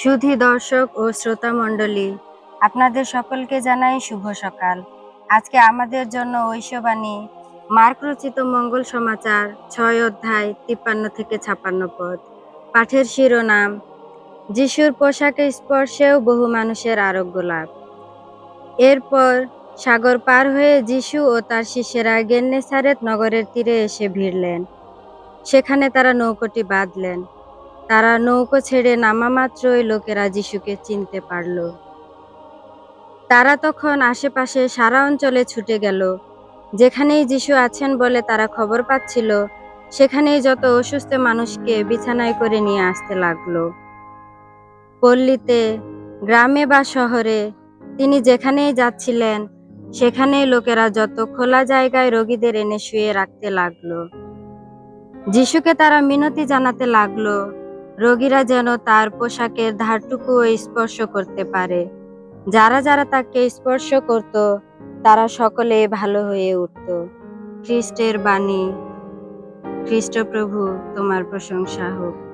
সুধী দর্শক ও শ্রোতা মণ্ডলী, আপনাদের সকলকে জানাই শুভ সকাল। আজকে আমাদের জন্য ঐশবাণী মার্ক রচিত মঙ্গল সমাচার, ছয় অধ্যায়, তিপ্পান্ন থেকে ছাপ্পান্ন পদ। পাঠের শিরোনাম, যিশুর পোশাকে স্পর্শেও বহু মানুষের আরোগ্য লাভ। এরপর সাগর পার হয়ে যিশু ও তার শিষ্যেরা গেন্নেসারেত নগরের তীরে এসে ভিড়লেন। সেখানে তারা নৌকোটি বাঁধলেন। তারা নৌকো ছেড়ে নামা মাত্রই লোকেরা যিশুকে চিনতে পারল। তারা তখন আশেপাশে সারা অঞ্চলে ছুটে গেল। যেখানেই যিশু আছেন বলে তারা খবর পাচ্ছিল, সেখানেই যত অসুস্থ মানুষকে বিছানায় করে নিয়ে আসতে লাগল। পল্লীতে, গ্রামে বা শহরে, তিনি যেখানেই যাচ্ছিলেন, সেখানেই লোকেরা যত খোলা জায়গায় রোগীদের এনে শুয়ে রাখতে লাগল। যিশুকে তারা মিনতি জানাতে লাগল রোগীরা যেন তার পোশাকের ধারটুকুও স্পর্শ করতে পারে। যারা যারা তাকে স্পর্শ করত, তারা সকলে ভালো হয়ে উঠত। খ্রিস্টের বাণী, খ্রিস্টপ্রভু, তোমার প্রশংসা হোক।